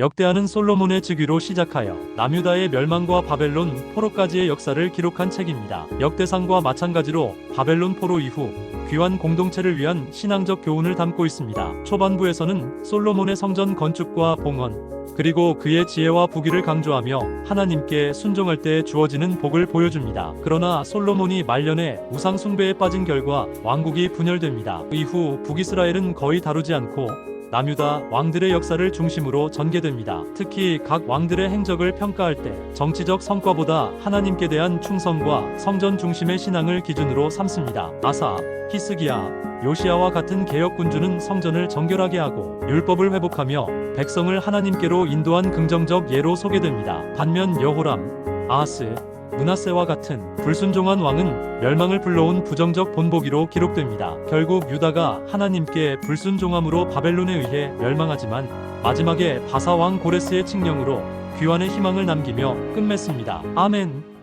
역대하는 솔로몬의 즉위로 시작하여 남유다의 멸망과 바벨론 포로까지의 역사를 기록한 책입니다. 역대상과 마찬가지로 바벨론 포로 이후 귀환 공동체를 위한 신앙적 교훈을 담고 있습니다. 초반부에서는 솔로몬의 성전 건축과 봉헌, 그리고 그의 지혜와 부귀를 강조하며 하나님께 순종할 때 주어지는 복을 보여줍니다. 그러나 솔로몬이 말년에 우상 숭배에 빠진 결과 왕국이 분열됩니다. 이후 북이스라엘은 거의 다루지 않고 남유다 왕들의 역사를 중심으로 전개됩니다. 특히 각 왕들의 행적을 평가할 때 정치적 성과보다 하나님께 대한 충성과 성전 중심의 신앙을 기준으로 삼습니다. 아사, 히스기야, 요시아와 같은 개혁 군주는 성전을 정결하게 하고 율법을 회복하며 백성을 하나님께로 인도한 긍정적 예로 소개됩니다. 반면 여호람, 아하스, 문하세와 같은 불순종한 왕은 멸망을 불러온 부정적 본보기로 기록됩니다. 결국 유다가 하나님께 불순종함으로 바벨론에 의해 멸망하지만 마지막에 바사 왕 고레스의 칙령으로 귀환의 희망을 남기며 끝맺습니다. 아멘.